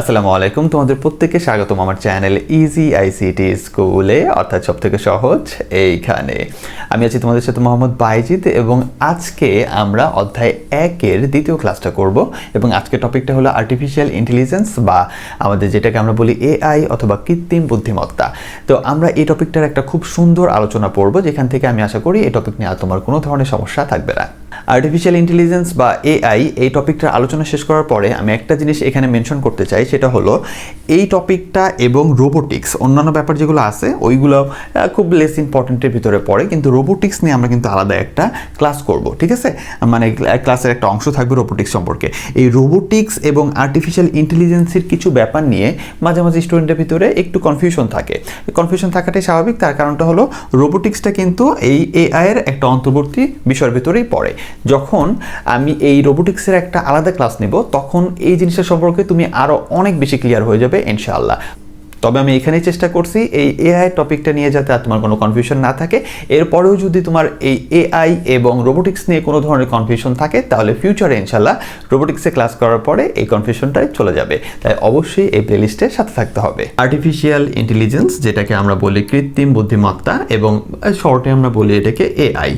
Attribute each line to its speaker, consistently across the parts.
Speaker 1: আসসালামু আলাইকুম। তোমাদের প্রত্যেককে স্বাগতম আমার চ্যানেল ইজি আইসিটি স্কুলে অর্থাৎ সব থেকে সহজ এইখানে। আমি আছি তোমাদের সাথে মোহাম্মদ বাইজিদ এবং আজকে আমরা অধ্যায় একের দ্বিতীয় ক্লাসটা করব এবং আজকের টপিকটা হলো আর্টিফিশিয়াল ইন্টেলিজেন্স বা আমাদের যেটাকে আমরা বলি এআই অথবা কৃত্রিম বুদ্ধিমত্তা। তো আমরা এই টপিকটার একটা খুব সুন্দর আলোচনা পড়ব যেখান থেকে আমি আশা করি এই টপিক নিয়ে আর তোমার কোনো ধরনের সমস্যা থাকবে না। আর্টিফিশিয়াল ইন্টেলিজেন্স বা এআই এই টপিকটার আলোচনা শেষ করার পরে আমি একটা জিনিস এখানে মেনশন করতে চাই, সেটা হলো এই টপিকটা এবং রোবোটিক্স অন্যান্য ব্যাপার যেগুলো আছে, ওইগুলো খুব লেস ইম্পর্টেন্টের ভিতরে পড়ে, কিন্তু রোবোটিক্স নিয়ে আমরা কিন্তু আলাদা একটা ক্লাস করব, ঠিক আছে? মানে ক্লাসের একটা অংশ থাকবে রোবোটিক্স সম্পর্কে। এই রোবোটিক্স এবং আর্টিফিশিয়াল ইন্টেলিজেন্সের কিছু ব্যাপার নিয়ে মাঝে মাঝে স্টুডেন্টের ভিতরে একটু কনফিউশন থাকে। কনফিউশন থাকাটাই স্বাভাবিক, তার কারণটা হলো রোবোটিক্সটা কিন্তু এই এআইয়ের একটা অন্তর্বর্তী বিষয়ের ভিতরেই পড়ে। যখন আমি এই রোবোটিক্সের একটা আলাদা ক্লাস নেব, তখন এই জিনিসটা সম্পর্কে তুমি আরও অনেক বেশি ক্লিয়ার হয়ে যাবে, ইনশাআল্লাহ। তবে আমি এখানেই চেষ্টা করছি এই এআই টপিকটা নিয়ে যাতে আর তোমার কোনো কনফিউশন না থাকে। এরপরেও যদি তোমার এই এআই এবং রোবোটিক্স নিয়ে কোনো ধরনের কনফিউশন থাকে, তাহলে ফিউচারে ইনশাল্লাহ রোবোটিক্সে ক্লাস করার পরে এই কনফিউশনটাই চলে যাবে। তাই অবশ্যই এই প্লেলিস্টের সাথে থাকতে হবে। আর্টিফিশিয়াল ইন্টেলিজেন্স যেটাকে আমরা বলি কৃত্রিম বুদ্ধিমত্তা এবং শর্টে আমরা বলি এটাকে এআই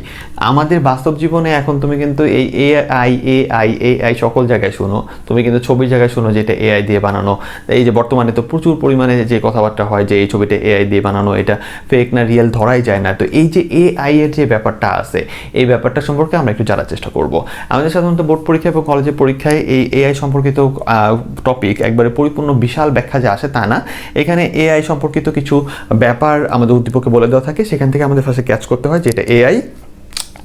Speaker 1: আমাদের বাস্তব জীবনে এখন তুমি কিন্তু এই এআই এআই এআই সকল জায়গায় শুনো। তুমি কিন্তু ছবির জায়গায় শুনো যেটা এআই দিয়ে বানানো। এই যে বর্তমানে তো প্রচুর পরিমাণে যে কথাবার্তা হয় যে এই ছবিটা এআই দিয়ে বানানো, এটা ফেক না রিয়েল ধরাই যায় না। তো এই যে এআই এর যে ব্যাপারটা আছে, এই ব্যাপারটা সম্পর্কে আমরা একটু জানার চেষ্টা করব। আমাদের সাধারণত বোর্ড পরীক্ষা এবং কলেজের পরীক্ষায় এই এআই সম্পর্কিত টপিক একবারে পরিপূর্ণ বিশাল ব্যাখ্যা যে আসে তা না। এখানে এআই সম্পর্কিত কিছু ব্যাপার আমাদের উদ্দীপকে বলে দেওয়া থাকে। সেখান থেকে আমাদের ফার্স্টে ক্যাচ করতে হয় যে এটা এআই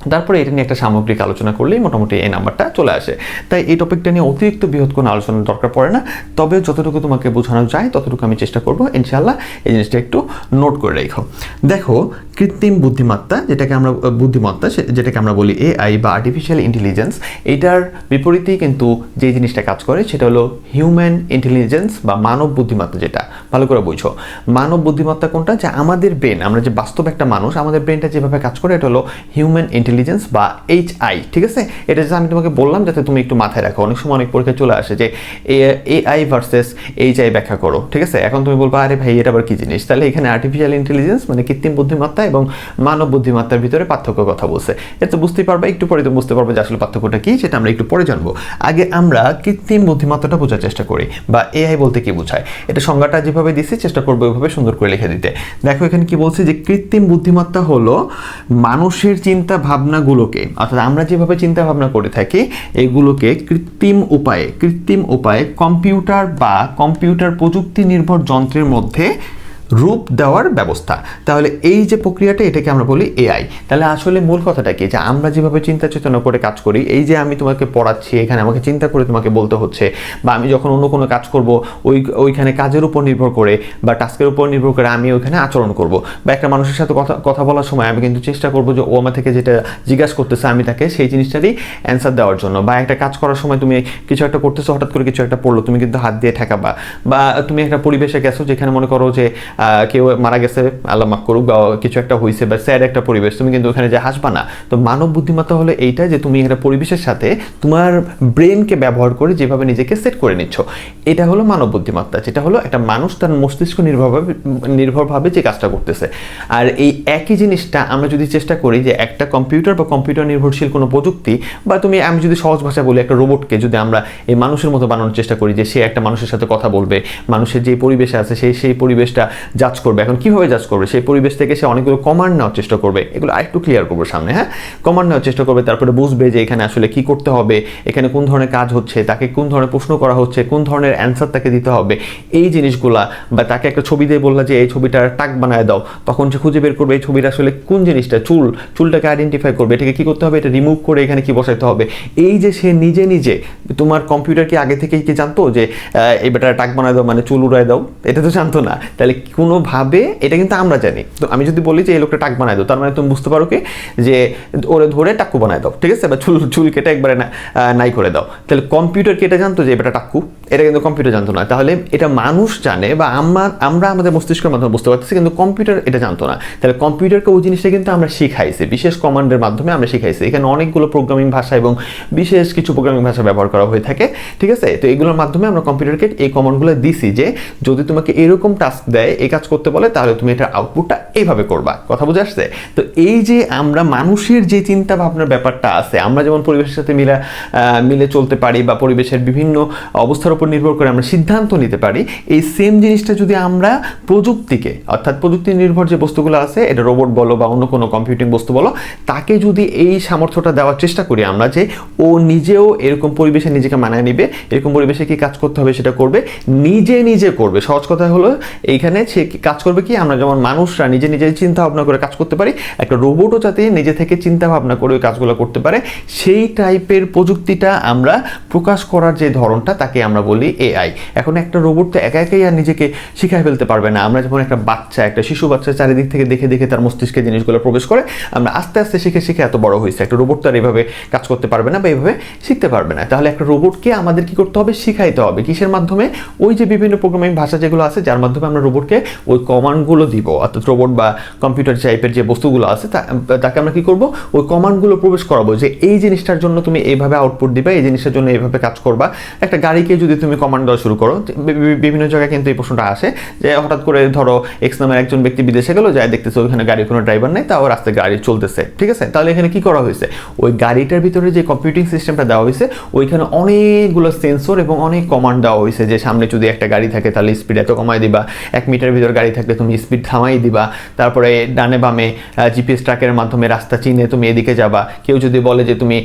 Speaker 1: তারপরে এটা নিয়ে একটা সামগ্রিক আলোচনা করলেই মোটামুটি এই নাম্বারটা চলে আসে। তাই এই টপিকটা নিয়ে অতিরিক্ত বৃহৎ কোনো আলোচনার দরকার পড়ে না। তবে যতটুকু তোমাকে বোঝানো যায় ততটুকু আমি চেষ্টা করব। ইনশাল্লাহ এই জিনিসটা একটু নোট করে রেখো। দেখো কৃত্রিম বুদ্ধিমত্তা, যেটাকে আমরা বুদ্ধিমত্তা যেটাকে আমরা বলি এআই বা আর্টিফিশিয়াল ইন্টেলিজেন্স এটার বিপরীতেই কিন্তু যে জিনিসটা কাজ করে, সেটা হলো হিউম্যান ইন্টেলিজেন্স বা মানব বুদ্ধিমত্তা যেটা। ভালো করে বুঝো। মানব বুদ্ধিমত্তা কোনটা? যে আমাদের ব্রেন আমরা যে বাস্তব একটা মানুষ, আমাদের ব্রেনটা যেভাবে কাজ করে, এটা হলো হিউম্যান ইন্টেলিজেন্স বা এইচ আই ঠিক আছে? এটা যে আমি তোমাকে বললাম, যাতে তুমি একটু মাথায় রাখো। অনেক সময় অনেক পরীক্ষা চলে আসে যে এআই ভার্সেস এইচ আই ব্যাখ্যা করো, ঠিক আছে? এখন তুমি বলব, আরে ভাই, এটা আবার কি জিনিস? তাহলে এখানে আর্টিফিশিয়াল ইন্টেলিজেন্স মানে কৃত্রিম বুদ্ধিমত্তা এবং মানব বুদ্ধিমত্তার ভিতরে পার্থক্য কথা বলছে। এটা বুঝতেই পারবে, একটু পরে তো বুঝতে পারবে যে আসলে পার্থক্যটা কি, সেটা আমরা একটু পরে জানব। আগে আমরা কৃত্রিম বুদ্ধিমত্তাটা বোঝার চেষ্টা করি, বা এআই বলতে কি বোঝায়। এটা সংজ্ঞাটা যেভাবে দিছি, চেষ্টা করব ওইভাবে সুন্দর করে লিখে দিতে। দেখো, এখানে কি বলছে যে কৃত্রিম বুদ্ধিমত্তা হলো মানুষের চিন্তা ভাবনাগুলোকে, অর্থাৎ আমরা যেভাবে চিন্তা ভাবনা করে থাকি, এগুলোকে কৃত্রিম উপায়ে কৃত্রিম উপায়ে কম্পিউটার বা কম্পিউটার প্রযুক্তি নির্ভর যন্ত্রের মধ্যে রূপ দেওয়ার ব্যবস্থা। তাহলে এই যে প্রক্রিয়াটা এটাকে আমরা বলি এআই তাহলে আসলে মূল কথাটা কি? যে আমরা যেভাবে চিন্তা চেতনা করে কাজ করি, এই যে আমি তোমাকে পড়াচ্ছি, এখানে আমাকে চিন্তা করে তোমাকে বলতে হচ্ছে, বা আমি যখন অন্য কোনো কাজ করব, ওই, ওইখানে কাজের উপর নির্ভর করে, বা টাস্কের উপর নির্ভর করে আমি ওইখানে আচরণ করব। বা একটা মানুষের সাথে কথা কথা বলার সময় আমি কিন্তু চেষ্টা করব যে ও আমার থেকে যেটা জিজ্ঞাসা করতেছে আমি তাকে সেই জিনিসটারই অ্যান্সার দেওয়ার জন্য। বা একটা কাজ করার সময় তুমি কিছু একটা করতেছো, হঠাৎ করে কিছু একটা পড়ল, তুমি কিন্তু হাত দিয়ে ঠেকাবা। বা তুমি একটা পরিবেশে গেছো যেখানে মনে করো যে কেউ মারা গেছে, আল্লাহ মাফ করুক, বা কিছু একটা হয়েছে বা স্যাড একটা পরিবেশ, তুমি কিন্তু ওখানে যে হাসবা না। তো মানব বুদ্ধিমত্তা হলো এইটা যে তুমি একটা পরিবেশের সাথে তোমার ব্রেনকে ব্যবহার করে যেভাবে নিজেকে সেট করে নিচ্ছ। এটা হলো মানব বুদ্ধিমত্তা, যেটা হলো একটা মানুষ তার মস্তিষ্ক নির্ভরভাবে নির্ভরভাবে যে কাজটা করতেছে। আর এই একই জিনিসটা আমরা যদি চেষ্টা করি যে একটা কম্পিউটার বা কম্পিউটার নির্ভরশীল কোনো প্রযুক্তি, বা তুমি, আমি যদি সহজ ভাষা বলি, একটা রোবটকে যদি আমরা এই মানুষের মতো বানানোর চেষ্টা করি যে সে একটা মানুষের সাথে কথা বলবে, মানুষের যে পরিবেশে আছে সেই সেই পরিবেশটা জাজ করবে। এখন কীভাবে জাজ করবে? সেই পরিবেশ থেকে সে অনেকগুলো কমান্ড নেওয়ার চেষ্টা করবে। এগুলো আরেকটু ক্লিয়ার করব সামনে হ্যাঁ? কমান্ড নেওয়ার চেষ্টা করবে, তারপরে বুঝবে যে এখানে আসলে কি করতে হবে, এখানে কোন ধরনের কাজ হচ্ছে, তাকে কোন ধরনের প্রশ্ন করা হচ্ছে, কোন ধরনের অ্যান্সার তাকে দিতে হবে। এই জিনিসগুলা, বা তাকে একটা ছবি দিয়ে বললা যে, এই ছবিটার টাক বানায় দাও। তখন সে খুঁজে বের করবে, এই ছবিটা আসলে কোন জিনিসটা, চুল, চুলটাকে আইডেন্টিফাই করবে, এটাকে কি করতে হবে, এটা রিমুভ করে এখানে কি বসাইতে হবে। এই যে সে নিজে নিজে, তোমার কম্পিউটার কি আগে থেকেই কি জানতো যে এই বেটার টাক বানায় দাও মানে চুল উড়ায় দাও? এটা তো জানতো না। তাহলে কোনোভাবে, এটা কিন্তু আমরা জানি। তো আমি যদি বলি যে এই লোকটা টাক বানায় দাও, তার মানে তুমি বুঝতে পারো কি? যে ওরে ধরে টাক্কু বানায় দাও, ঠিক আছে? বা চুল চুল কেটে একবারে নাই করে দাও। তাহলে কম্পিউটার কি এটা জানতো যে এটা টাক্কু এটা কিন্তু কম্পিউটার জানতো না। তাহলে এটা মানুষ জানে বা আমরা আমরা আমাদের মস্তিষ্কের মাধ্যমে বুঝতে পারতেছি, কিন্তু কম্পিউটার এটা জানতো না। তাহলে কম্পিউটারকে ওই জিনিসটা কিন্তু আমরা শিখাইছি, বিশেষ কমান্ডের মাধ্যমে আমরা শিখাইছি। এখানে অনেকগুলো প্রোগ্রামিং ভাষা এবং বিশেষ কিছু প্রোগ্রামিং ভাষা ব্যবহার করা হয়ে থাকে, ঠিক আছে? তো এগুলোর মাধ্যমে আমরা কম্পিউটারকে এই কমান্ডগুলো দিছি যে যদি তোমাকে এরকম টাস্ক দেয় কাজ করতে বলে, তাহলে তুমি এটার আউটপুটটা এইভাবে করবা। কথা বুঝে আসছে? তো এই যে আমরা মানুষের যে চিন্তা ভাবনার ব্যাপারটা আছে, আমরা যেমন পরিবেশের সাথে মিলে মিলে চলতে পারি বা পরিবেশের বিভিন্ন অবস্থার উপর নির্ভর করে আমরা সিদ্ধান্ত নিতে পারি, এই সেম জিনিসটা যদি আমরা প্রযুক্তিকে, অর্থাৎ প্রযুক্তি নির্ভর যে বস্তুগুলো আছে, এটা রোবট বলো বা অন্য কোনো কম্পিউটিং বস্তু বলো, তাকে যদি এই সামর্থ্যটা দেওয়ার চেষ্টা করি আমরা যে ও নিজেও এরকম পরিবেশে নিজেকে মানায় নিবে, এরকম পরিবেশে কি কাজ করতে হবে সেটা করবে, নিজে নিজে করবে। সহজ কথা হলো, এইখানে সে কাজ করবে কি? আমরা যেমন মানুষরা নিজে নিজে চিন্তা ভাবনা করে কাজ করতে পারি, একটা রোবটও যাতে নিজে থেকে চিন্তা ভাবনা করে ওই কাজগুলো করতে পারে, সেই টাইপের প্রযুক্তিটা আমরা প্রকাশ করার যে ধরনটা, তাকে আমরা বলি এআই এখন একটা রোবট তো একা একাই আর নিজেকে শিখায় ফেলতে পারবে না। আমরা যেমন একটা বাচ্চা, একটা শিশু বাচ্চা চারিদিক থেকে দেখে দেখে তার মস্তিষ্কে জিনিসগুলো প্রবেশ করে, আমরা আস্তে আস্তে শিখে শিখে এত বড় হয়েছে। একটা রোবট তো আর এভাবে কাজ করতে পারবে না বা এইভাবে শিখতে পারবে না। তাহলে একটা রোবটকে আমাদের কি করতে হবে? শিখাইতে হবে। কিসের মাধ্যমে? ওই যে বিভিন্ন প্রোগ্রামিং ভাষা যেগুলো আছে, যার মাধ্যমে আমরা রোবটকে ওই কমান্ডগুলো দিব। অর্থাৎ রোবট বা কম্পিউটার টাইপের যে বস্তুগুলো আছে তাকে আমরা কি করব? ওই কমান্ডগুলো প্রবেশ করাবো যে এই জিনিসটার জন্য তুমি এইভাবে আউটপুট দিবা, এই জিনিসটার জন্য এইভাবে কাজ করবা। একটা গাড়িকে যদি তুমি কমান্ড দেওয়া শুরু করো বিভিন্ন জায়গায় কিন্তু এই প্রশ্নটা আসে যে হঠাৎ করে ধরো এক্স নামের একজন ব্যক্তি বিদেশে গেল, যায় দেখতেছে ওইখানে গাড়ির কোনো ড্রাইভার নেই, তাও রাস্তায় গাড়ি চলতেছে, ঠিক আছে? তাহলে এখানে কি করা হয়েছে? ওই গাড়িটার ভিতরে যে কম্পিউটিং সিস্টেমটা দেওয়া হয়েছে, ওইখানে অনেকগুলো সেন্সর এবং অনেক কমান্ড দেওয়া হয়েছে যে সামনে যদি একটা গাড়ি থাকে, তাহলে স্পিড এত কমাই দিবা, এক মিটার ভিতর গাড়ি থাকলে তুমি স্পিড থামাই দিবা। তারপরে ডানে বামে জিপিএস ট্র্যাকের মাধ্যমে রাস্তা চিনে তুমি এদিকে যাবা। কেউ যদি বলে যে তুমি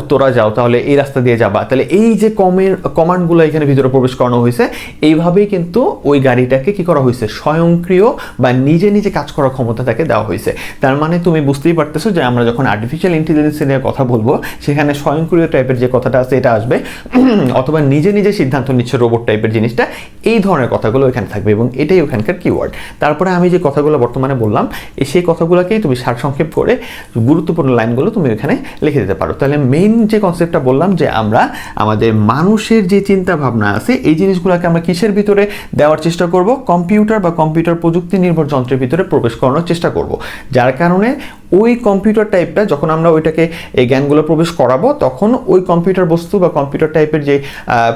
Speaker 1: উত্তরা যাও, তাহলে এই রাস্তা দিয়ে যাবা। তাহলে এই যে কমের, কমান্ডগুলো এখানে ভিতরে প্রবেশ করানো হয়েছে, এইভাবেই কিন্তু ওই গাড়িটাকে কি করা হয়েছে? স্বয়ংক্রিয় বা নিজে নিজে কাজ করার ক্ষমতা তাকে দেওয়া হয়েছে। তার মানে তুমি বুঝতেই পারতেছো যে আমরা যখন আর্টিফিশিয়াল ইন্টেলিজেন্স নিয়ে কথা বলব, সেখানে স্বয়ংক্রিয় টাইপের যে কথাটা আছে, এটা আসবে। অথবা নিজে নিজে সিদ্ধান্ত নিচ্ছে রোবট টাইপের জিনিসটা, এই ধরনের কথাগুলো এখানে থাকবে এবং এটাই ওখানকার কিওয়ার্ড তারপরে আমি যে কথাগুলো বর্তমানে বললাম, এই সেই কথাগুলোকেই তুমি সারসংক্ষেপ করে গুরুত্বপূর্ণ লাইনগুলো তুমি এখানে লিখে দিতে পারো। তাহলে মেইন যে কনসেপ্টটা বললাম যে আমরা আমাদের মানুষের যে চিন্তা ভাবনা আছে, এই জিনিসগুলোকে আমরা কিসের ভিতরে দেওয়ার চেষ্টা করব? কম্পিউটার বা কম্পিউটার প্রযুক্তি নির্ভর যন্ত্রের ভিতরে প্রবেশ করানোর চেষ্টা করব। যার কারণে ওই কম্পিউটার টাইপটা যখন আমরা ওইটাকে এই জ্ঞানগুলো প্রবেশ করাবো, তখন ওই কম্পিউটার বস্তু বা কম্পিউটার টাইপের যে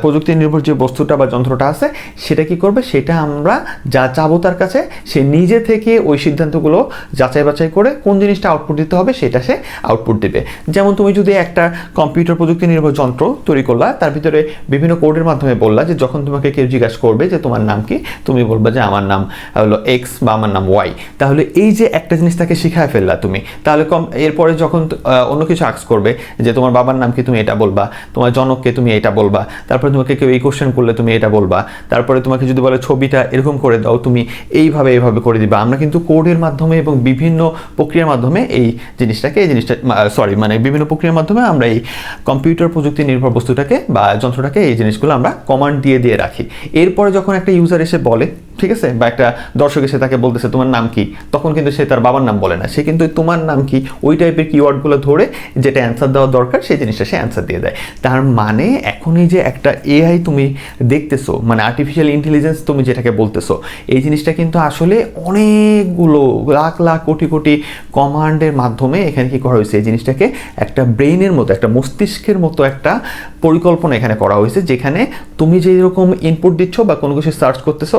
Speaker 1: প্রযুক্তি নির্ভর যে বস্তুটা বা যন্ত্রটা আছে, সেটা কি করবে? সেটা আমরা যা চাবো তার কাছে, সে নিজে থেকে ওই সিদ্ধান্তগুলো যাচাই বাছাই করে কোন জিনিসটা আউটপুট দিতে হবে, সেটা সে আউটপুট দেবে। যেমন তুমি যদি একটা কম্পিউটার প্রযুক্তি নির্ভর যন্ত্র তৈরি করলা, তার ভিতরে বিভিন্ন কোডের মাধ্যমে বললা যে যখন তোমাকে কেউ জিজ্ঞাসা করবে যে তোমার নাম কি, তুমি বলবা যে আমার নাম হলো এক্স বা আমার নাম ওয়াই তাহলে এই যে একটা জিনিস তাকে শিখায় ফেললা তুমি তাহলে কম এরপরে যখন অন্য কিছু আক্স করবে যে তোমার বাবার নাম কি তুমি এটা বলবা, তোমার জনককে তুমি এটা বলবা, তারপরে তোমাকে কেউ এই কোশ্চেন করলে তুমি এটা বলবা, তারপরে তোমাকে যদি বলে ছবিটা এরকম করে দাও, তুমি এইভাবে এইভাবে করে দিবা। আমরা কিন্তু কোডের মাধ্যমে এবং বিভিন্ন প্রক্রিয়ার মাধ্যমে এই জিনিসটাকে, এই জিনিসটা সরি মানে বিভিন্ন প্রক্রিয়ার মাধ্যমে আমরা এই কম্পিউটার প্রযুক্তি নির্ভর বস্তুটাকে বা যন্ত্রটাকে এই জিনিসগুলো আমরা কমান্ড দিয়ে দিয়ে রাখি। এরপরে যখন একটা ইউজার এসে বলে ঠিক আছে? বা একটা দর্শক এসে তাকে বলতেছে, তোমার নাম কি? তখন কিন্তু সে তার বাবার নাম বলে না। সে কিন্তু তোমার নাম কি? ওই টাইপের কিওয়ার্ডগুলো ধরে যেটা অ্যান্সার দেওয়া দরকার, সেই জিনিসটা সে অ্যান্সার দিয়ে দেয়। তার মানে এখন এই যে একটা এআই তুমি দেখতেছো মানে আর্টিফিশিয়াল ইন্টেলিজেন্স তুমি যেটাকে বলতেছো, এই জিনিসটা কিন্তু আসলে অনেকগুলো লাখ লাখ, কোটি কোটি কমান্ডের মাধ্যমে এখানে কি করা হয়েছে? এই জিনিসটাকে একটা ব্রেইনের মতো, একটা মস্তিষ্কের মতো একটা পরিকল্পনা এখানে করা হয়েছে, যেখানে তুমি যে রকম ইনপুট দিচ্ছ বা কোনো কিছু সার্চ করতেছো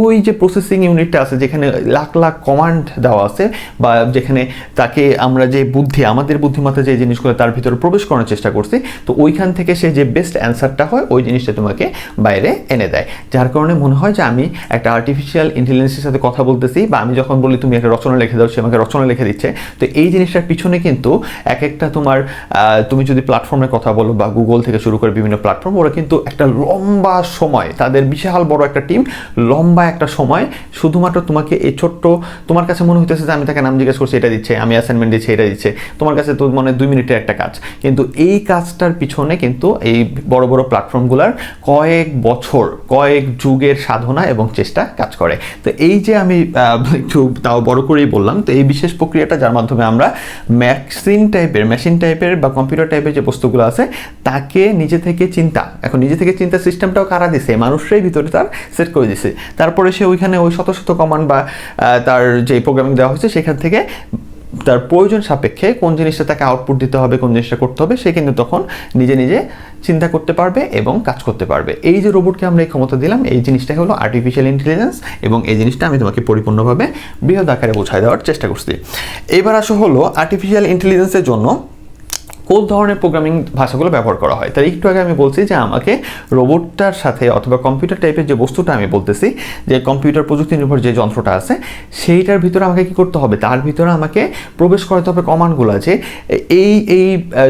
Speaker 1: ওই যে প্রসেসিং ইউনিটটা আছে, যেখানে লাখ লাখ কমান্ড দেওয়া আছে, বা যেখানে তাকে আমরা যে বুদ্ধি, আমাদের বুদ্ধিমত্তা যে জিনিসগুলো তার ভিতরে প্রবেশ করার চেষ্টা করছি, তো ওইখান থেকে সে যে বেস্ট অ্যান্সারটা হয়, ওই জিনিসটা তোমাকে বাইরে এনে দেয়। যার কারণে মনে হয় যে আমি একটা আর্টিফিশিয়াল ইন্টেলিজেন্সের সাথে কথা বলতেছি, বা আমি যখন বলি, তুমি একটা রচনা লিখে দাও সে আমাকে রচনা লিখে দিচ্ছে। তো এই জিনিসটার পিছনে কিন্তু এক একটা তোমার তুমি যদি প্ল্যাটফর্মের কথা বলো, বা গুগল থেকে শুরু করে বিভিন্ন প্ল্যাটফর্ম ওরা কিন্তু একটা লম্বা সময়, তাদের বিশাল বড় একটা টিম লম্বা একটা সময় শুধুমাত্র তোমাকে এই ছোট্ট, তোমার কাছে মনে হইতেছে যে আমি তাকে নাম জিজ্ঞেস করছি, এটা দিচ্ছে, আমি অ্যাসাইনমেন্ট দিচ্ছি, এটা দিচ্ছে। তোমার কাছে তো মানে দুই মিনিটের একটা কাজ। কিন্তু এই কাজটার পিছনে কিন্তু এই বড় বড় প্ল্যাটফর্মগুলোর কয়েক বছর, কয়েক যুগের সাধনা এবং চেষ্টা কাজ করে। তো এই যে আমি একটু তাও বড় করেই বললাম, তো এই বিশেষ প্রক্রিয়াটা যার মাধ্যমে আমরা ম্যাক্সিন টাইপের মেশিন টাইপের বা কম্পিউটার টাইপের যে বস্তুগুলো আছে, তাকে নিজে থেকে চিন্তা, এখন নিজে থেকে চিন্তা সিস্টেমটাও কারা দিছে? মানুষরাই ভিতরে তার সেট করে দিছে। তারপরে সে ওইখানে ওই শত শত কমান্ড বা তার যে প্রোগ্রামিং দেওয়া হয়েছে সেখান থেকে তার প্রয়োজন সাপেক্ষে কোন জিনিসটা তাকে আউটপুট দিতে হবে, কোন জিনিসটা করতে হবে, সে কিন্তু তখন নিজে নিজে চিন্তা করতে পারবে এবং কাজ করতে পারবে। এই যে রোবটকে আমরা এই ক্ষমতা দিলাম, এই জিনিসটা হলো আর্টিফিশিয়াল ইন্টেলিজেন্স এবং এই জিনিসটা আমি তোমাকে পরিপূর্ণভাবে বৃহৎ আকারে বোঝায় দেওয়ার চেষ্টা করছি। এবার আসো হলো আর্টিফিশিয়াল ইন্টেলিজেন্সের জন্য কোন ধরনের প্রোগ্রামিং ভাষাগুলো ব্যবহার করা হয়? তাই একটু আগে আমি বলছি যে আমাকে রোবটটার সাথে অথবা কম্পিউটার টাইপের যে বস্তুটা আমি বলতেছি, যে কম্পিউটার প্রযুক্তি নির্ভর যে যন্ত্রটা আছে, সেইটার ভিতরে আমাকে কি করতে হবে? তার ভিতরে আমাকে প্রবেশ করাতে হবে কমান্ডগুলো আছে, এই এই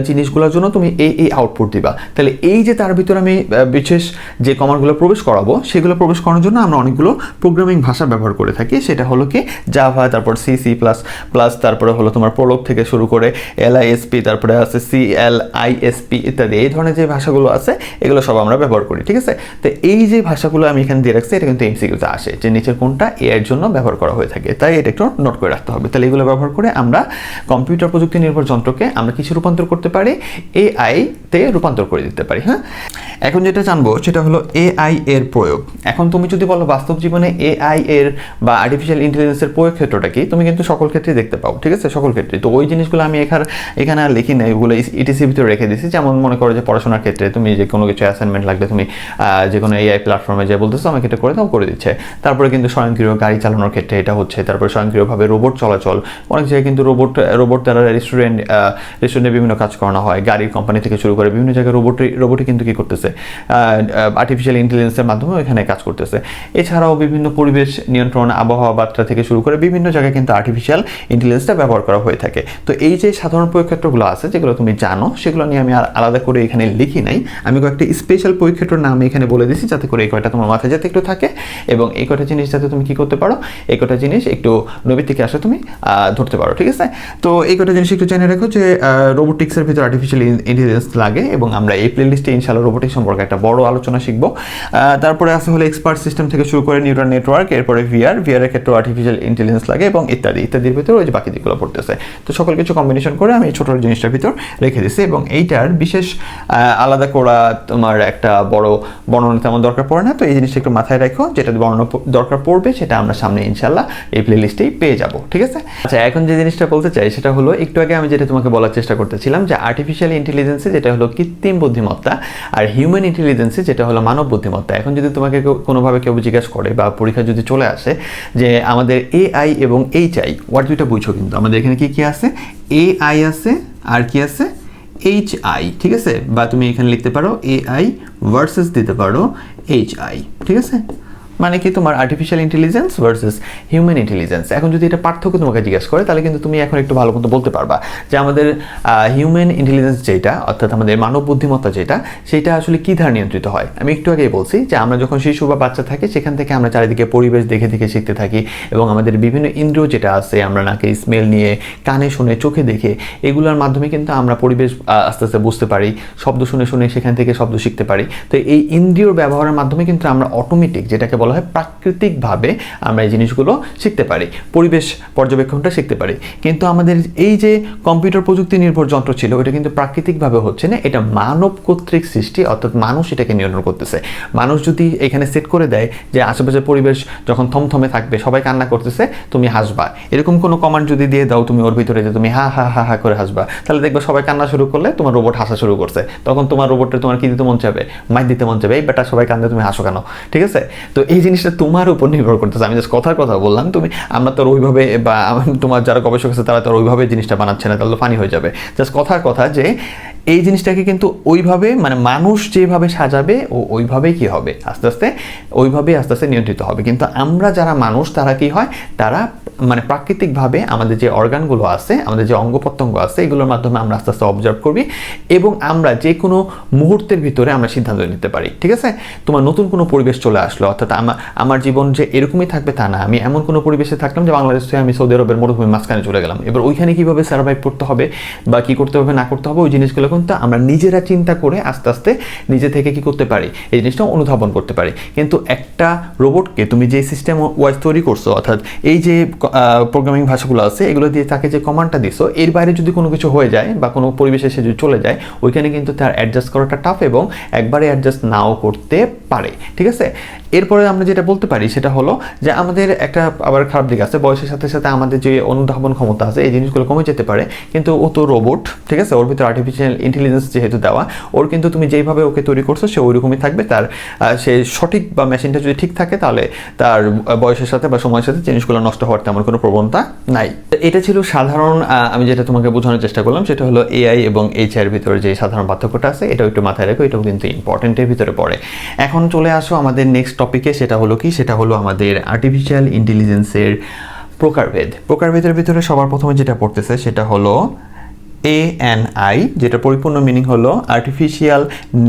Speaker 1: জিনিসগুলোর জন্য তুমি এই এই আউটপুট দিবা। তাহলে এই যে তার ভিতরে আমি বিশেষ যে কমান্ডগুলো প্রবেশ করাবো, সেগুলো প্রবেশ করানোর জন্য আমরা অনেকগুলো প্রোগ্রামিং ভাষা ব্যবহার করে থাকি। সেটা হলো কি? জাভা তারপর সি সি প্লাস প্লাস তারপরে হলো তোমার প্রোলগ থেকে শুরু করে এলআইএসপি তারপরে আছে সি এল আইএসপি ইত্যাদি, এই ধরনের যে ভাষাগুলো আছে, এগুলো সব আমরা ব্যবহার করি, ঠিক আছে? তো এই যে ভাষাগুলো আমি এখানে দিয়ে রাখছি, এটা কিন্তু এমসিকিউতে আসে, যে নিচের কোনটা এ এর জন্য ব্যবহার করা হয়ে থাকে। তাই এটা একটু নোট করে রাখতে হবে। তাহলে এগুলো ব্যবহার করে আমরা কম্পিউটার প্রযুক্তি নির্ভর যন্ত্রকে আমরা কিছু রূপান্তর করতে পারি এআই তে রূপান্তর করে দিতে পারি হ্যাঁ? এখন যেটা জানব সেটা হলো এআই এর প্রয়োগ। এখন তুমি যদি বলো বাস্তব জীবনে এআই এর বা আর্টিফিশিয়াল ইন্টেলিজেন্সের প্রয়োগ ক্ষেত্রটা কি, তুমি কিন্তু সকল ক্ষেত্রে দেখতে পাও, ঠিক আছে? সকল ক্ষেত্রে তো ওই জিনিসগুলো আমি এখানে এখানে আর লিখি না এগুলো ইটিসির ভিতরে রেখে দিয়েছি যেমন মনে করো যে পড়াশোনার ক্ষেত্রে তুমি যে কোনো কিছু অ্যাসাইনমেন্ট লাগলে তুমি যে কোনো এআই প্ল্যাটফর্মে যে বলতেছো, আমাকে এটা করে দাও, করে দিচ্ছে। তারপরে কিন্তু স্বয়ংক্রিয় গাড়ি চালানোর ক্ষেত্রে এটা হচ্ছে। তারপরে স্বয়ংক্রিয়ভাবে রোবট চলাচল। অনেক জায়গায় কিন্তু রোবট রোবট দ্বারা রেস্টুরেন্ট রেস্টুরেন্টে বিভিন্ন কাজ করানো হয়। গাড়ির কোম্পানি থেকে শুরু করে বিভিন্ন জায়গায় রোবট রোবটই কিন্তু কি করতেছে? আর্টিফিশিয়াল ইন্টেলিজেন্সের মাধ্যমে এখানে কাজ করতেছে। এছাড়াও বিভিন্ন পরিবেশ নিয়ন্ত্রণ, আবহাওয়া বার্তা থেকে শুরু করে বিভিন্ন জায়গায় কিন্তু আর্টিফিশিয়াল ইন্টেলিজেন্সটা ব্যবহার করা হয়ে থাকে। তো এই যে সাধারণ প্রয়োগক্ষেত্রগুলো আছে, যেগুলো তুমি জানো, সেগুলো নিয়ে আমি আর আলাদা করে এখানে লিখি নাই। আমি কয়েকটি স্পেশাল প্রয়োগক্ষেত্রের নাম এখানে বলে দিছি যাতে করে এই কয়টা তোমার মাথায় যাতে একটু থাকে এবং এই কটা জিনিস যাতে তুমি কি করতে পারো, এই কটা জিনিস একটু নবীর থেকে আসে তুমি ধরতে পারো, ঠিক আছে? তো এই কটা জিনিস একটু জেনে রাখো যে রোবোটিক্সের ভিতরে আর্টিফিশিয়াল ইন্টেলিজেন্স লাগে এবং আমরা এই প্লে প্লেলিস্টে ইনশাল্লাহ রোবোটিক্স সম্পর্কে একটা বড় আলোচনা শিখব। তারপরে আছে হলো এক্সপার্ট সিস্টেম থেকে শুরু করে নিউটন নেটওয়ার্ক এরপরে ভিআর ভিআর এর ক্ষেত্রে আর্টিফিশিয়াল ইন্টেলিজেন্স লাগে এবং ইত্যাদি, ইত্যাদির ভিতরে ওই যে বাকি দিকগুলো পড়তেছে। তো সকল কিছু কম্বিনেশন করে আমি এই ছোট জিনিসটার ভিতর রেখে দিছি এবং এইটার বিশেষ আলাদা করা তোমার একটা বড় বর্ণনা তেমন দরকার পড়ে না। তো এই জিনিসটা একটু মাথায় রাখো, যেটা বর্ণনা দরকার পড়বে সেটা আমরা সামনে ইনশাল্লাহ এই প্লেলিস্টেই পেয়ে যাব, ঠিক আছে? আচ্ছা এখন যে জিনিসটা বলতে চাই সেটা হলো, একটু আগে আমি যেটা তোমাকে বলার চেষ্টা করতেছিলাম যে আর্টিফিশিয়াল ইন্টেলিজেন্সে যেটা হলো কৃত্রিম বুদ্ধিমত্তা আর হিউম্যান ইন্টেলিজেন্সি যেটা হলো মানব বুদ্ধিমত্তা। এখন যদি তোমাকে কোনোভাবে কেউ জিজ্ঞাসা করে বা পরীক্ষা যদি চলে আসে যে আমাদের এআই এবং এইচআই ওয়ার্ড দুইটা বুঝো কিন্তু? আমাদের এখানে কি কি আছে? এআই আছে, আর কি আছে? এইচ আই ঠিক আছে? বা তুমি এখানে লিখতে পারো এআই ভার্সেস দিতে পারো এইচ আই ঠিক আছে? মানে কি তোমার artificial intelligence versus human intelligence এখন যদি এটা পার্থক্য তোমাকে জিজ্ঞেস করে, তাহলে কিন্তু তুমি এখন একটু ভালো মতো বলতে পারবা যে আমাদের হিউম্যান ইন্টেলিজেন্স যেটা, অর্থাৎ আমাদের মানব বুদ্ধিমত্তা যেটা, সেটা আসলে কী দ্বারা নিয়ন্ত্রিত হয়? আমি একটু আগেই বলছি যে আমরা যখন শিশু বা বাচ্চা থাকি, সেখান থেকে আমরা চারিদিকে পরিবেশ দেখে দেখে শিখতে থাকি এবং আমাদের বিভিন্ন ইন্দ্রিয় যেটা আছে, আমরা নাকে স্মেল নিয়ে, কানে শুনে, চোখে দেখে, এগুলোর মাধ্যমে কিন্তু আমরা পরিবেশ আস্তে আস্তে বুঝতে পারি, শব্দ শুনে শুনে সেখান থেকে শব্দ শিখতে পারি। তো এই ইন্দ্রিয়র ব্যবহারের মাধ্যমে কিন্তু আমরা অটোমেটিক যেটাকে বলা হয় প্রাকৃতিকভাবে আমরা এই জিনিসগুলো শিখতে পারি, পরিবেশ পর্যবেক্ষণটা শিখতে পারি। কিন্তু আমাদের এই যে কম্পিউটার প্রযুক্তি নির্ভর যন্ত্র ছিল ওটা কিন্তু প্রাকৃতিকভাবে হচ্ছে না, এটা মানব কর্তৃক সৃষ্টি, অর্থাৎ মানুষ এটাকে নিয়ন্ত্রণ করতেছে। মানুষ যদি এখানে সেট করে দেয় যে আশেপাশের পরিবেশ যখন থমথমে থাকবে, সবাই কান্না করতেছে, তুমি হাসবা। এরকম কোনো কমান্ড যদি দিয়ে দাও তুমি ওর ভিতরে যে তুমি হা হা হা হা করে হাসবা, তাহলে দেখবে সবাই কান্না শুরু করলে তোমার রোবট হাসা শুরু করছে। তখন তোমার রোবটটা তোমার কি দিতে মন চাবে মাইক দিতে মন চাবে এই বেটা সবাই কান্দে, তুমি হাসো কেন? ঠিক আছে? তো এই জিনিসটা তোমার উপর নির্ভর করতেছে। আমি জাস্ট কথার কথা বললাম, তুমি, আমরা তো ওইভাবে, বা, তোমার যারা গবেষক আছে, তারা তো ওইভাবে জিনিসটা বানাচ্ছে না, তাহলে ফানি হয়ে যাবে। জাস্ট কথার কথা যে এই জিনিসটাকে কিন্তু ওইভাবে মানে মানুষ যেভাবে সাজাবে ও ওইভাবেই কি হবে? আস্তে আস্তে ওইভাবেই আস্তে আস্তে নিয়ন্ত্রিত হবে। কিন্তু আমরা যারা মানুষ, তারা কি হয়? তারা মানে প্রাকৃতিকভাবে আমাদের যে অর্গানগুলো আছে, আমাদের যে অঙ্গ প্রত্যঙ্গ আছে, এগুলোর মাধ্যমে আমরা আস্তে আস্তে অবজার্ভ করবি এবং আমরা যে কোনো মুহূর্তের ভিতরে আমরা সিদ্ধান্ত নিতে পারি। ঠিক আছে? তোমার নতুন কোনো পরিবেশ চলে আসলো, অর্থাৎ আমার আমার জীবন যে এরকমই থাকবে তা না। আমি এমন কোনো পরিবেশে থাকলাম যে বাংলাদেশ থেকে আমি সৌদি আরবের মরুভূমির মাঝখানে চলে গেলাম। এবার ওইখানে কীভাবে সার্ভাইভ করতে হবে বা কী করতে হবে, না করতে হবে, ওই জিনিসগুলো কিন্তু আমরা নিজেরা চিন্তা করে আস্তে আস্তে নিজে থেকে কি করতে পারি? এই জিনিসটা অনুধাবন করতে পারি। কিন্তু একটা রোবটকে তুমি যে সিস্টেম ওয়াইজ তৈরি করছ, অর্থাৎ এই যে প্রোগ্রামিং ভাষাগুলো আছে, এগুলো দিয়ে তাকে যে কমান্ডটা দিছো, এর বাইরে যদি কোনো কিছু হয়ে যায় বা কোনো পরিবেশে সে যদি চলে যায়, ওইখানে কিন্তু তার অ্যাডজাস্ট করাটা টাফ এবং একবারে অ্যাডজাস্ট নাও করতে পারে। ঠিক আছে? এরপরে আমরা যেটা বলতে পারি সেটা হলো যে আমাদের একটা আবার খারাপ দিক আছে, বয়সের সাথে সাথে আমাদের যে অনুধাবন ক্ষমতা আছে, এই জিনিসগুলো কমে যেতে পারে। কিন্তু ও তো রোবট ঠিক আছে? ওর ভিতরে আর্টিফিশিয়াল ইন্টেলিজেন্স যেহেতু দেওয়া, ওর কিন্তু তুমি যেইভাবে ওকে তৈরি করছ, সে ওইরকমই থাকবে। তার সে সঠিক বা মেশিনটা যদি ঠিক থাকে, তাহলে তার বয়সের সাথে বা সময়ের সাথে জিনিসগুলো নষ্ট হওয়ার তেমন কোনো প্রবণতা নাই। এটা ছিল সাধারণ আমি যেটা তোমাকে বোঝানোর চেষ্টা করলাম, সেটা হলো এআই এবং এইচআর ভিতরে যে সাধারণ পার্থক্যটা আছে এটাও একটু মাথায় রাখো, এটাও কিন্তু ইম্পর্টেন্টের ভিতরে পড়ে। এখন চলে আসো আমাদের নেক্সট টপিকে সেটা হলো কি? সেটা হলো আমাদের আর্টিফিশিয়াল ইন্টেলিজেন্সের প্রকারভেদ। প্রকারভেদের ভিতরে সবার প্রথমে যেটা পড়তেছে সেটা হলো এ আই যেটা পরিপূর্ণ মিনিং হলো আর্টিফিশিয়াল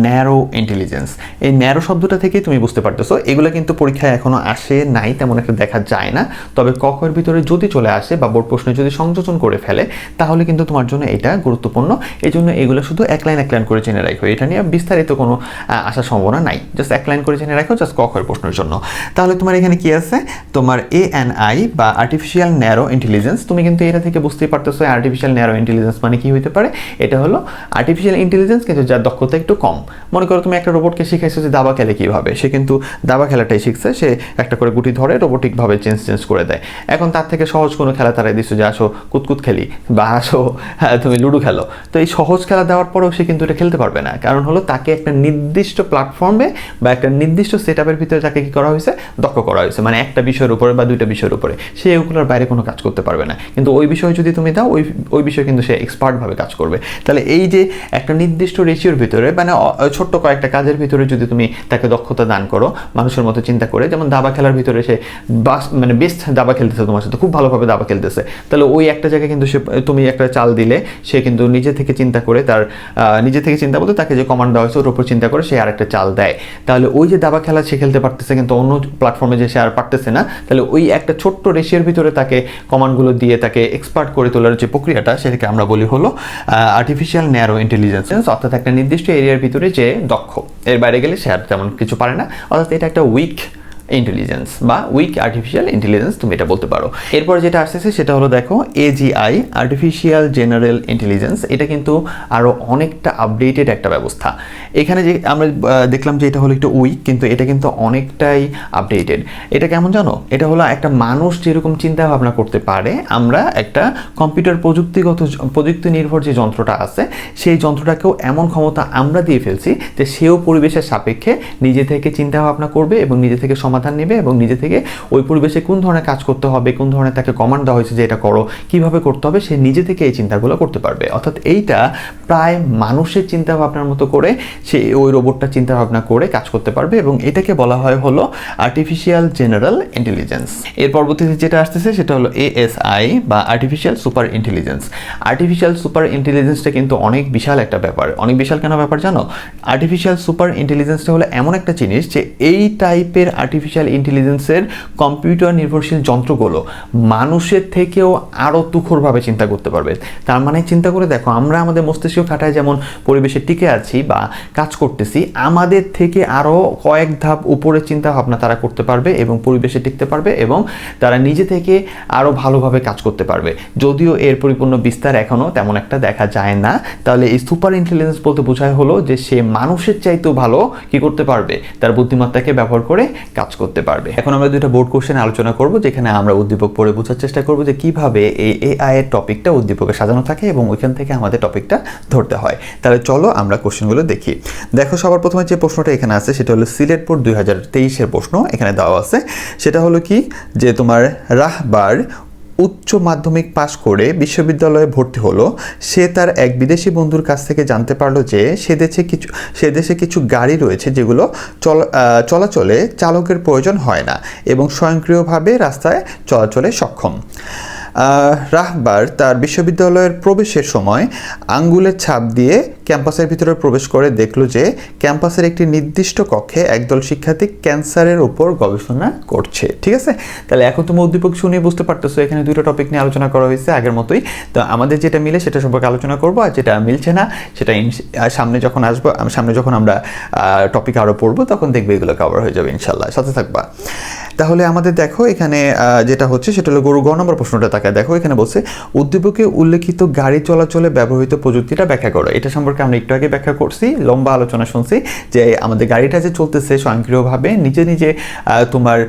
Speaker 1: ন্যারো ইন্টেলিজেন্স এই ন্যারো শব্দটা থেকেই তুমি বুঝতে পারতেছো, এগুলো কিন্তু পরীক্ষায় এখনও আসে নাই, তেমন একটা দেখা যায় না। তবে কখের ভিতরে যদি চলে আসে বা বোর্ড প্রশ্নে যদি সংযোজন করে ফেলে, তাহলে কিন্তু তোমার জন্য এটা গুরুত্বপূর্ণ। এই জন্য এগুলো শুধু এক লাইন এক লাইন করে জেনে রাখো। এটা নিয়ে বিস্তারিত কোনো আসার সম্ভাবনা নাই। জাস্ট এক লাইন করে জেনে রাখো জাস্ট কখের প্রশ্নের জন্য। তাহলে তোমার এখানে কি আছে? তোমার এ আই বা আর্টিফিশিয়াল ন্যারো ইন্টেলিজেন্স তুমি কিন্তু এটা থেকে বুঝতেই পারতেছো আর্টিফিশিয়াল ন্যারো ইন্টেলিজেন্স মানে কি হতে পারে? এটা হলো আর্টিফিশিয়াল ইন্টেলিজেন্স কিন্তু যার দক্ষতা একটু কম। মনে করো তুমি একটা রোবটকে শিখাইছো যে দাবা খেলে কীভাবে? সে কিন্তু দাবা খেলাটাই শিখছে। সে একটা করে গুটি ধরে রোবোটিকভাবে চেঞ্জ চেঞ্জ করে দেয়। এখন তার থেকে সহজ কোনো খেলা তারাই দিচ্ছ যে আসো কুতকুত খেলি বা আসো হ্যাঁ, তুমি লুডো খেলো। তো এই সহজ খেলা দেওয়ার পরেও সে কিন্তু এটা খেলতে পারবে না। কারণ হলো তাকে একটা নির্দিষ্ট প্ল্যাটফর্মে বা একটা নির্দিষ্ট সেট আপের ভিতরে তাকে কি করা হয়েছে? দক্ষ করা হয়েছে। মানে একটা বিষয়ের উপরে বা দুইটা বিষয়ের উপরে। সে ওগুলোর বাইরে কোনো কাজ করতে পারবে না। কিন্তু ওই বিষয়ে যদি তুমি দাও ওই ওই বিষয়ে কিন্তু সে এক্সপার্টভাবে কাজ করবে। তাহলে এই যে একটা নির্দিষ্ট রেশিওর ভিতরে মানে ছোট্ট কয়েকটা কাজের ভিতরে যদি তুমি তাকে দক্ষতা দান করো, মানুষের মতো চিন্তা করে, যেমন দাবা খেলার ভিতরে সে বাস মানে বেস্ট দাবা খেলতেছে তোমার সাথে, খুব ভালোভাবে দাবা খেলতেছে। তাহলে ওই একটা জায়গায় কিন্তু সে, তুমি একটা চাল দিলে, সে কিন্তু নিজে থেকে চিন্তা করে তার নিজে থেকে চিন্তা বলতে তাকে যে কমান্ড দেওয়া হয়েছে, ওর উপর চিন্তা করে সে আর একটা চাল দেয়। তাহলে ওই যে দাবা খেলা সে খেলতে পারতেছে কিন্তু অন্য প্ল্যাটফর্মে যে সে আর পারতেছে না, তাহলে ওই একটা ছোট্ট রেশিয়ার ভিতরে তাকে কমান্ডগুলো দিয়ে তাকে এক্সপার্ট করে তোলার যে প্রক্রিয়াটা, সেটাকে আমরা বলি হলো আর্টিফিশিয়াল ন্যারো ইন্টেলিজেন্স অর্থাৎ একটা নির্দিষ্ট এরিয়ার ভিতরে যে দক্ষ। এর বাইরে গেলে সে আর তেমন কিছু পারে না। অর্থাৎ এটা একটা উইক ইন্টেলিজেন্স বা উইক আর্টিফিশিয়াল ইন্টেলিজেন্স তুমি এটা বলতে পারো। এরপর যেটা আসতেছে সেটা হলো দেখো এজিআই আর্টিফিশিয়াল জেনারেল ইন্টেলিজেন্স এটা কিন্তু আরও অনেকটা আপডেটেড একটা ব্যবস্থা। এখানে যে আমরা দেখলাম যে এটা হলো একটু উইক কিন্তু এটা কিন্তু অনেকটাই আপডেটেড এটা কেমন জানো? এটা হলো একটা মানুষ যেরকম চিন্তা ভাবনা করতে পারে, আমরা একটা কম্পিউটার প্রযুক্তিগত প্রযুক্তি নির্ভর যে যন্ত্রটা আছে, সেই যন্ত্রটাকেও এমন ক্ষমতা আমরা দিয়ে ফেলছি যে সেও পরিবেশের সাপেক্ষে নিজে থেকে চিন্তা ভাবনা করবে এবং নিজে থেকে সমাধান নেবে এবং নিজে থেকে ওই পরিবেশে কোন ধরনের কাজ করতে হবে, কোন ধরনের তাকে কমান্ড দেওয়া হয়েছে যে এটা করো, কীভাবে করতে হবে, সে নিজে থেকে এই চিন্তাগুলো করতে পারবে। অর্থাৎ এইটা প্রায় মানুষের চিন্তা ভাবনার মতো করে সে ওই রোবটটা চিন্তা ভাবনা করে কাজ করতে পারবে এবং এটাকে বলা হয় হলো আর্টিফিশিয়াল জেনারেল ইন্টেলিজেন্স এর পরবর্তীতে যেটা আসতেছে সেটা হলো এএসআই বা artificial super intelligence artificial super ইন্টেলিজেন্সটা কিন্তু অনেক বিশাল একটা ব্যাপার। অনেক বিশাল কেন ব্যাপার জানো? আর্টিফিশিয়াল সুপার ইন্টেলিজেন্সটা হলো এমন একটা জিনিস যে এই টাইপের আর্টিফিশিয়াল ইন্টেলিজেন্সের কম্পিউটার নির্ভরশীল যন্ত্রগুলো মানুষের থেকেও আরও তুখরভাবে চিন্তা করতে পারবে। তার মানে চিন্তা করে দেখো, আমরা আমাদের মস্তিষ্ক খাটায় যেমন পরিবেশে টিকে আছি বা কাজ করতেছি, আমাদের থেকে আরও কয়েক ধাপ উপরে চিন্তা ভাবনা তারা করতে পারবে এবং পরিবেশে টিকতে পারবে এবং তারা নিজে থেকে আরও ভালোভাবে কাজ করতে পারবে। যদিও এর পরিপূর্ণ বিস্তার এখনও তেমন একটা দেখা যায় না। তাহলে এই সুপার ইন্টেলিজেন্স বলতে বোঝায় হলো যে সে মানুষের চাইতেও ভালো কি করতে পারবে? তার বুদ্ধিমত্তাকে ব্যবহার করে কাজ করতে পারবে। এখন আমরা দুইটা বোর্ড কোশ্চেন আলোচনা করব, যেখানে আমরা উদ্দীপক পড়ে বোঝার চেষ্টা করব যে কীভাবে এই এআই এর টপিকটা উদ্দীপকে সাজানো থাকে এবং ওইখান থেকে আমাদের টপিকটা ধরতে হয়। তাহলে চলো আমরা কোশ্চেনগুলো দেখি। দেখো, সবার প্রথমে যে প্রশ্নটা এখানে আছে, সেটা হলো সিলেট বোর্ড দুই হাজার তেইশের প্রশ্ন এখানে দেওয়া আছে। সেটা হলো কি? যে তোমার রাহবার উচ্চ মাধ্যমিক পাশ করে বিশ্ববিদ্যালয়ে ভর্তি হলো। সে তার এক বিদেশি বন্ধুর কাছ থেকে জানতে পারল যে সে দেশে কিছু সে দেশে কিছু গাড়ি রয়েছে যেগুলো চল চলাচলে চালকের প্রয়োজন হয় না এবং স্বয়ংক্রিয়ভাবে রাস্তায় চলাচলে সক্ষম। রাহবার তার বিশ্ববিদ্যালয়ের প্রবেশের সময় আঙ্গুলের ছাপ দিয়ে ক্যাম্পাসের ভিতরে প্রবেশ করে দেখল যে ক্যাম্পাসের একটি নির্দিষ্ট কক্ষে একদল শিক্ষার্থী ক্যান্সারের উপর গবেষণা করছে। ঠিক আছে? তাহলে এখন তুমি উদ্দীপক শুনে বুঝতে পারতেছো, এখানে দুটো টপিক নিয়ে আলোচনা করা হয়েছে আগের মতোই। তো আমাদের যেটা মিলে সেটা সম্পর্কে আলোচনা করব, আর যেটা মিলছে না সেটা সামনে যখন আসব সামনে যখন আমরা টপিক আরও পড়ব, তখন দেখবে এগুলো কভার হয়ে যাবে ইনশাল্লাহ সাথে থাকবা। তাহলে আমাদের দেখো এখানে যেটা হচ্ছে সেটা হলো গরু গ নম্বর প্রশ্নটা তাকায় দেখো। এখানে বলছে, উদ্দীপকে উল্লেখিত গাড়ি চলাচলে ব্যবহৃত প্রযুক্তিটা ব্যাখ্যা করো। এটা সম্পর্কে আমরা একটু আগে ব্যাখ্যা করছি, লম্বা আলোচনা শুনছি যে আমাদের গাড়িটা যে চলতেছে স্বয়ংক্রিয়ভাবে নিজে নিজে তোমার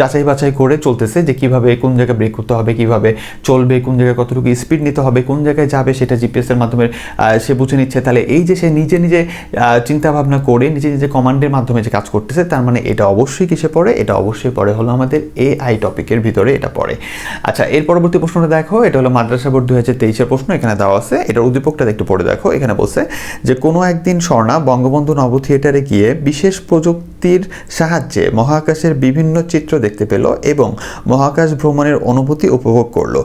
Speaker 1: যাচাই বাছাই করে চলতেছে যে কীভাবে কোন জায়গায় ব্রেক করতে হবে, কীভাবে চলবে, কোন জায়গায় কতটুকু স্পিড নিতে হবে, কোন জায়গায় যাবে সেটা জিপিএস এর মাধ্যমে সে বুঝে নিচ্ছে। তাহলে এই যে সে নিজে নিজে চিন্তা ভাবনা করে নিজে নিজে কমান্ডের মাধ্যমে যে কাজ করতেছে, তার মানে এটা অবশ্যই কিসে পড়ে? এটা অবশ্যই পড়ে হলো আমাদের এআই টপিকের ভিতরে এটা পড়ে। আচ্ছা এর পরবর্তী প্রশ্নটা দেখো, এটা হলো মাদ্রাসা বোর্ড দুই হাজার তেইশের প্রশ্ন, এখানে দেওয়া আছে, এটার উদ্দীপকটা একটু পড়ে দেখো, এখানে বলছে যে কোনো একদিন স্বর্ণা বঙ্গবন্ধু নব থিয়েটারে গিয়ে বিশেষ প্রযুক্তির সাহায্যে মহাকাশের বিভিন্ন চিত্র দেখতে পেল এবং মহাকাশ ভ্রমণের অনুভূতি উপভোগ করল।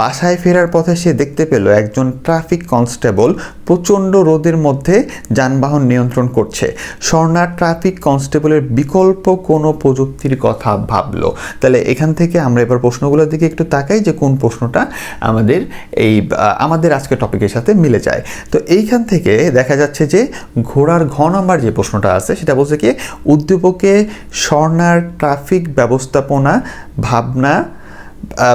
Speaker 1: বাসায় ফেরার পথে সে দেখতে পেল একজন ট্রাফিক কনস্টেবল প্রচণ্ড রোদের মধ্যে যানবাহন নিয়ন্ত্রণ করছে। স্বর্ণা ট্রাফিক কনস্টেবলের বিকল্প কোনো প্রযুক্তির কথা ভাবলো। তাহলে এখান থেকে আমরা এবার প্রশ্নগুলোর দিকে একটু তাকাই যে কোন প্রশ্নটা আমাদের এই আমাদের আজকের টপিকের সাথে মিলে যায়। তো এইখান থেকে দেখা যাচ্ছে যে ঘোড়ার ঘ নম্বর যে প্রশ্নটা আছে, সেটা বলছে কি, উদ্দীপকে স্বর্ণার ট্রাফিক ব্যবস্থাপনা ভাবনা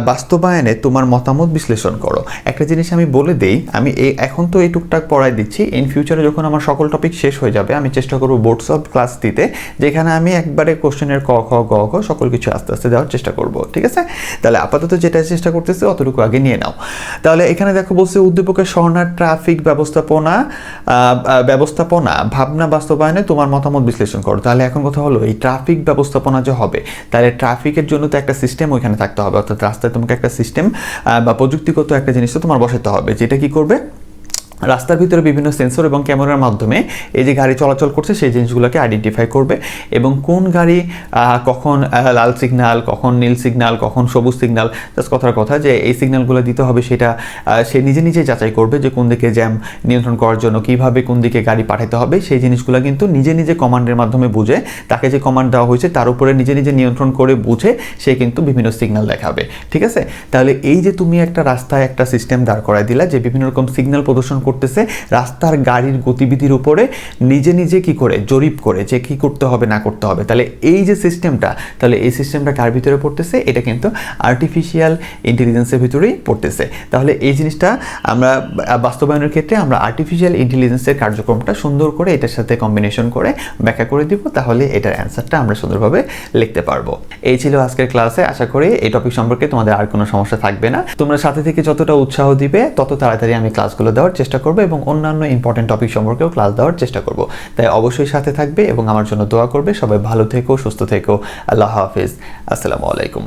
Speaker 1: বাস্তবায়নে তোমার মতামত বিশ্লেষণ করো। একটা জিনিস আমি বলে দেই, আমি এই এখন তো এই টুকটাক পড়াই দিচ্ছি। ইন ফিউচারে যখন আমার সকল টপিক শেষ হয়ে যাবে, আমি চেষ্টা করব বোর্ডস অফ ক্লাস দিতে, যেখানে আমি একবারে কোশ্চেনের ক, খ, গ খ সকল কিছু আস্তে আস্তে দেওয়ার চেষ্টা করব, ঠিক আছে? তাহলে আপাতত যেটা চেষ্টা করতেছে, অতটুকু আগে নিয়ে নাও। তাহলে এখানে দেখো বলছে, উদ্দীপকের স্বর্ণার ট্রাফিক ব্যবস্থাপনা ব্যবস্থাপনা, ভাবনা বাস্তবায়নে তোমার মতামত বিশ্লেষণ করো। তাহলে এখন কথা হলো, এই ট্রাফিক ব্যবস্থাপনা যে হবে, তাহলে ট্রাফিকের জন্য তো একটা সিস্টেম ওইখানে থাকতে হবে। অর্থাৎ রাস্তায় তোমাকে একটা সিস্টেম বা প্রযুক্তিগত একটা জিনিস তোমার বসাতে হবে যেটা কি করবে? রাস্তার ভিতরে বিভিন্ন সেন্সর এবং ক্যামেরার মাধ্যমে এই যে গাড়ি চলাচল করছে, সেই জিনিসগুলোকে আইডেন্টিফাই করবে এবং কোন গাড়ি কখন লাল সিগনাল কখন নীল সিগনাল কখন সবুজ সিগনাল জাস্ট কথার কথা যে এই সিগন্যালগুলো দিতে হবে সেটা সে নিজে নিজে যাচাই করবে যে কোন দিকে জ্যাম নিয়ন্ত্রণ করার জন্য কীভাবে কোন দিকে গাড়ি পাঠাতে হবে। সেই জিনিসগুলো কিন্তু নিজে নিজে কমান্ডের মাধ্যমে বুঝে, তাকে যে কমান্ড দেওয়া হয়েছে তার উপরে নিজে নিজে নিয়ন্ত্রণ করে বুঝে সে কিন্তু বিভিন্ন সিগনাল দেখাবে। ঠিক আছে? তাহলে এই যে তুমি একটা রাস্তায় একটা সিস্টেম দাঁড় করায় দিলা যে বিভিন্ন রকম সিগন্যাল প্রদর্শন করতেছে, রাস্তার গাড়ির গতিবিধির উপরে নিজে নিজে কি করে, জরিপ করে যে কি করতে হবে, না করতে হবে। তাহলে এই যে সিস্টেমটা তাহলে এই সিস্টেমটা কার ভিতরে পড়তেছে? এটা কিন্তু আর্টিফিশিয়াল ইন্টেলিজেন্সের ভিতরেই পড়তেছে। তাহলে এই জিনিসটা আমরা বাস্তবায়নের ক্ষেত্রে আমরা আর্টিফিশিয়াল ইন্টেলিজেন্সের কার্যক্রমটা সুন্দর করে এটার সাথে কম্বিনেশন করে ব্যাখ্যা করে দিব, তাহলে এটার অ্যান্সারটা আমরা সুন্দরভাবে লিখতে পারব। এই ছিল আজকের ক্লাসে আশা করি এই টপিক সম্পর্কে তোমাদের আর কোনো সমস্যা থাকবে না। তোমরা সাথে থেকে যতটা উৎসাহ দিবে, তত তাড়াতাড়ি আমি ক্লাসগুলো দেওয়ার চেষ্টা করব এবং অন্যান্য ইম্পর্টেন্ট টপিক সম্পর্কেও ক্লাস দেওয়ার চেষ্টা করব। তাই অবশ্যই সাথে থাকবে এবং আমার জন্য দোয়া করবে। সবাই ভালো থেকো, সুস্থ থেকো। আল্লাহ হাফিজ। আসসালামু আলাইকুম।